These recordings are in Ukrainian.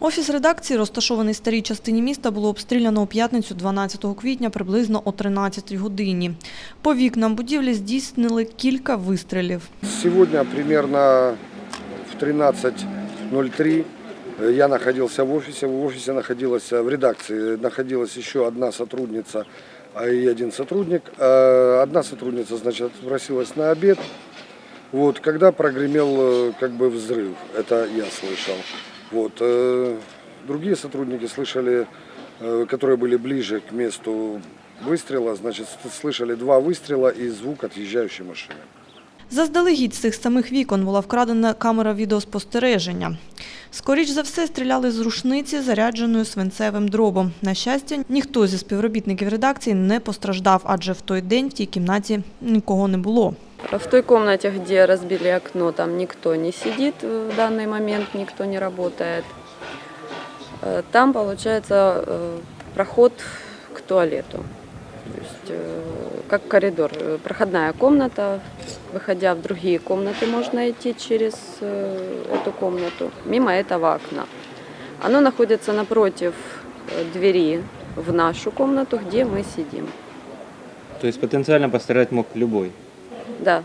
Офіс редакції, розташований в старій частині міста, було обстріляно у п'ятницю 12 квітня приблизно о 13 годині. По вікнам будівлі здійснили кілька вистрілів. Сегодня примерно в 13.03 э, я находился в офисе. В офисе находилась, э, в редакции находилась еще одна сотрудница а и один сотрудник. Э, Одна сотрудница, значит, отпросилась на обед. Вот, когда прогремел э, как бы взрыв, это я слышал. Вот, э, другие сотрудники слышали, э, которые были ближе к месту выстрела, значит, слышали два выстрела и звук отъезжающей машины. Заздалегідь з цих самих вікон була вкрадена камера відеоспостереження. Скоріш за все, стріляли з рушниці, зарядженою свинцевим дробом. На щастя, ніхто зі співробітників редакції не постраждав, адже в той день в тій кімнаті нікого не було. В той комнате, где разбили окно, там никто не сидит в данный момент, никто не работает. Э, Там, получается, э, проход к туалету. То есть, э, как коридор, э, проходная комната. Выходя в другие комнаты, можно идти через э, эту комнату, мимо этого окна. Оно находится напротив э, двери в нашу комнату, где мы сидим. То есть потенциально пострадать мог любой. Да.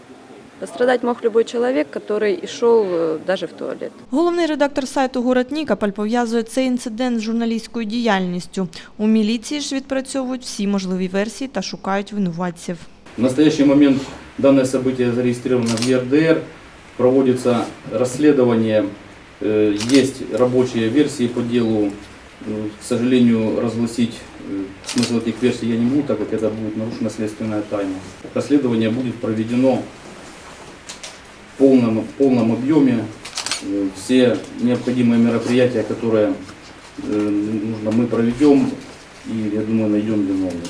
Пострадать мог любой человек, который и шел э, даже в туалет. Головний редактор сайту «Город Нікополь» пов'язує цей інцидент з журналістською діяльністю. У міліції ж відпрацьовують всі можливі версії та шукають винуватців. В настоящий момент данное событие зарегистрировано в ЕРДР, проводится расследование, э, есть рабочие версии по делу. Э, К сожалению, разгласить э, смысл этих версий я не могу, так как это будет нарушена следственная тайна. Расследование будет проведено в полном, в полном объеме. Э, Все необходимые мероприятия, которые э, нужно, мы проведем и, я думаю, найдем виновных.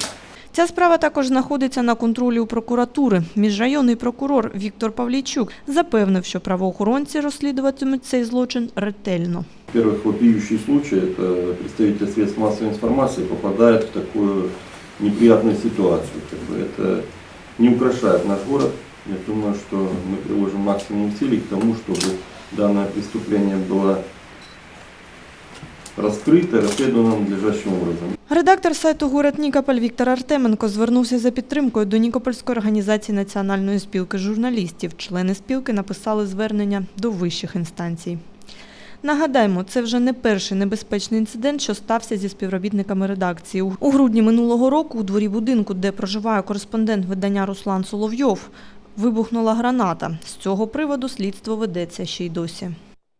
Ця справа також знаходиться на контролі у прокуратури. Міжрайонний прокурор Віктор Павлійчук запевнив, що правоохоронці розслідуватимуть цей злочин ретельно. Во-первых, вопиющий случай, это представитель средств массовой информации попадает в такую неприятную ситуацию. Как бы это не украшает наш город. Я думаю, что мы приложим максимум усилий к тому, чтобы данное преступление было раскрыто, расследовано надлежащим образом. Редактор сайту «Город Нікополь» Віктор Артеменко звернувся за підтримкою до Нікопольської організації Національної спілки журналістів. Члени спілки написали звернення до вищих інстанцій. Нагадаємо, це вже не перший небезпечний інцидент, що стався зі співробітниками редакції. У грудні минулого року у дворі будинку, де проживає кореспондент видання Руслан Соловйов, вибухнула граната. З цього приводу слідство ведеться ще й досі.